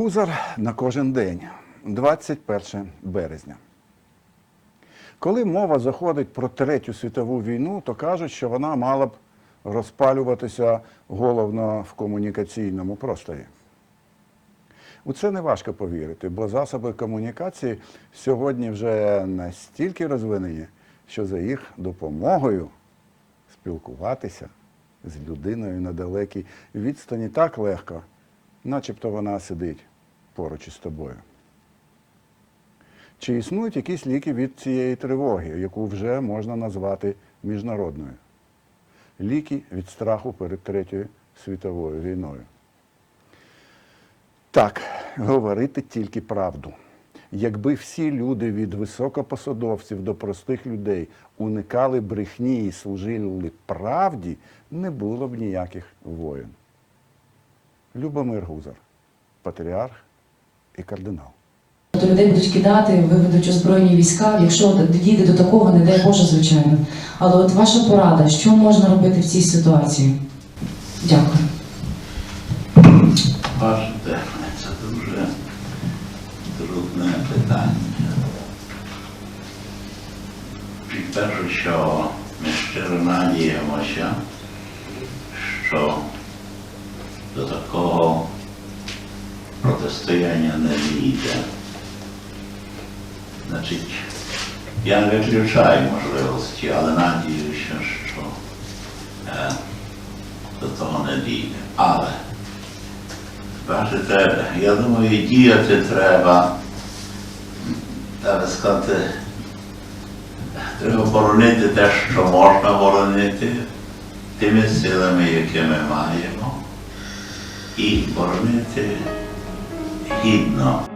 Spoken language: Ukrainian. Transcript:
Узор на кожен день, 21 березня. Коли мова заходить про Третю світову війну, то кажуть, що вона мала б розпалюватися головно в комунікаційному просторі. У це не важко повірити, бо засоби комунікації сьогодні вже настільки розвинені, що за їх допомогою спілкуватися з людиною на далекій відстані так легко, начебто вона сидить поруч із тобою. Чи існують якісь ліки від цієї тривоги, яку вже можна назвати міжнародною? Ліки від страху перед Третьою світовою війною. Так, говорити тільки правду. Якби всі люди від високопосадовців до простих людей уникали брехні і служили правді, не було б ніяких воїн. Любомир Гузар, патріарх і кардинал. То людей будуть кидати, виведуть озброєні війська, якщо дійде до такого, не дай Боже, звичайно. Але от ваша порада, що можна робити в цій ситуації? Дякую. Бачите, це дуже трудне питання. Перше, що ми щиро надіємося, що до такого протистояння не дійде. Значить, я не виключаю можливості, але надіюся, що е, до того не дійде. Але Бачите, я думаю, діяти треба, треба сказати, треба боронити те, що можна боронити тими силами, які ми маємо, і боронити гідно.